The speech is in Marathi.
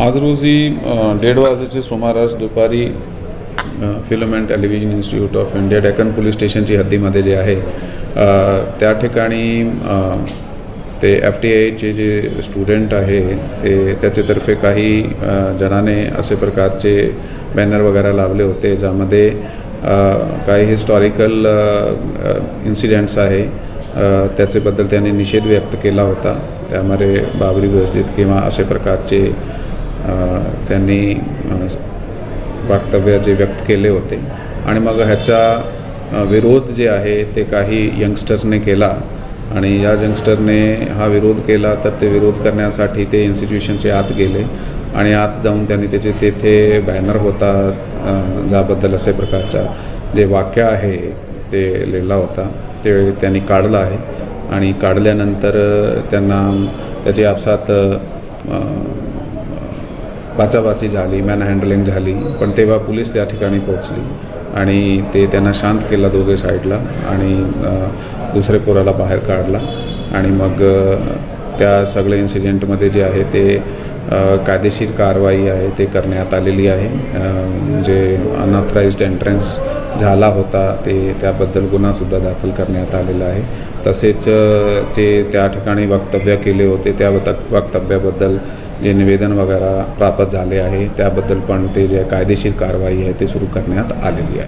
आज रोजी डेड दीड वाजेच्या सुमारास दुपारी film and television institute of India Deccan police स्टेशनची हद्दीमध्ये जे आहे त्या ठिकाणी ते एफ टी आयचे जे स्टुडंट आहे ते त्याच्यातर्फे काही जणाने असे प्रकारचे बॅनर वगैरे लावले होते ज्यामध्ये काही हिस्टॉरिकल इन्सिडेंट्स आहे त्याच्याबद्दल त्यांनी निषेध व्यक्त केला होता. त्यामध्ये बाबरी मस्जिद किंवा असे प्रकारचे त्यांनी वक्तव्य जे व्यक्त केले होते. आणि मग ह्याचा विरोध जे आहे ते काही यंगस्टर्सने केला. आणि या यंगस्टरने हा विरोध केला तर ते विरोध करण्यासाठी ते इन्स्टिट्यूशनचे आत गेले. आणि आत जाऊन त्यांनी त्याचे तेथे बॅनर होता ज्याबद्दल असे प्रकारचा जे वाक्य आहे ते लिहिला होता. ते त्यांनी काढलं आहे. आणि काढल्यानंतर त्यांना त्याचे आपसात बाचाबाची झाली मॅन हँडलिंग झाली पण तेव्हा पोलीस त्या ठिकाणी पोहोचली आणि ते त्यांना शांत केला दोघे साईडला आणि दुसऱ्या दुसरे पोराला बाहेर काढला आणि मग त्या सगळ्या इन्सिडेंटमध्ये जे आहे ते कायदेशीर कारवाई आहे ते करण्यात आलेली आहे. जे अनऑथराइज्ड एंट्रन्स झाला होता ते त्याबद्दल गुन्हासुद्धा दाखल करण्यात आलेला आहे. तसेच जे त्या ठिकाणी वक्तव्य केले होते त्या वक्त- वक्तव्याबद्दल जे निवेदन वगैरे प्राप्त झाले आहे त्याबद्दल पण ते जे कायदेशीर कारवाई आहे ते सुरू करण्यात आलेली आहे.